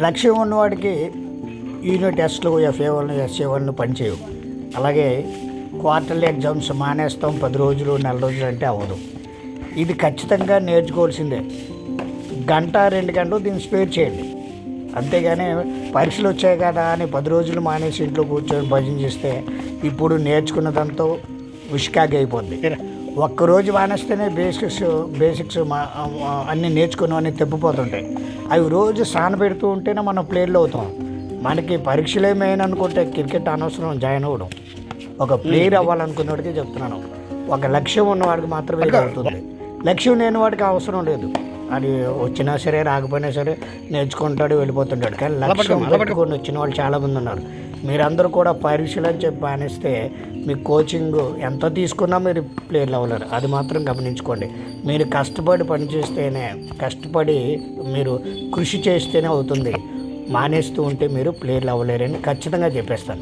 లక్ష్యం ఉన్నవాడికి యూనిట్ టెస్ట్లు ఎఫ్ఏ వన్ ఎస్ఏ వన్ పనిచేయవు. అలాగే క్వార్టర్లీ ఎగ్జామ్స్ మానేస్తాం పది రోజులు నెల రోజులు అంటే అవ్వదు. ఇది ఖచ్చితంగా నేర్చుకోవాల్సిందే. గంట రెండు గంటలు దీన్ని స్పేర్ చేయండి. అంతేగాని పరీక్షలు వచ్చాయి కదా అని పది రోజులు మానేసి ఇంట్లో కూర్చొని భజన చేస్తే ఇప్పుడు నేర్చుకున్నదంతా ఉష్కాగి అయిపోద్ది. ఒక్కరోజు మానేస్తేనే బేసిక్స్ బేసిక్స్ మా అన్నీ నేర్చుకున్నవన్నీ తెప్పిపోతుంటాయి అవి రోజు సాన పెడుతూ ఉంటేనే మనం ప్లేయర్లు అవుతాం. మనకి పరీక్షలే మెయిన్ అనుకుంటే క్రికెట్ అనవసరం జాయిన్ అవ్వడం. ఒక ప్లేయర్ అవ్వాలనుకున్నవాడికి చెప్తున్నాను. ఒక లక్ష్యం ఉన్నవాడికి మాత్రమే అవుతుంది లక్ష్యం లేని వాడికి అవసరం లేదు. అది వచ్చినా సరే రాకపోయినా సరే నేర్చుకుంటాడు వెళ్ళిపోతుంటాడు. కానీ లక్ష్యం పెట్టుకొని వచ్చిన వాళ్ళు చాలామంది ఉన్నారు. మీరందరూ కూడా పరిశీలన చెప్పి మానేస్తే మీ కోచింగ్ ఎంత తీసుకున్నా మీరు ప్లేయర్లు అవ్వలేరు అది మాత్రం గమనించుకోండి. మీరు కష్టపడి పనిచేస్తేనే కష్టపడి మీరు కృషి చేస్తేనే అవుతుంది. మానేస్తూ ఉంటే మీరు ప్లేయర్లు అవ్వలేరని ఖచ్చితంగా చెప్పేస్తాను.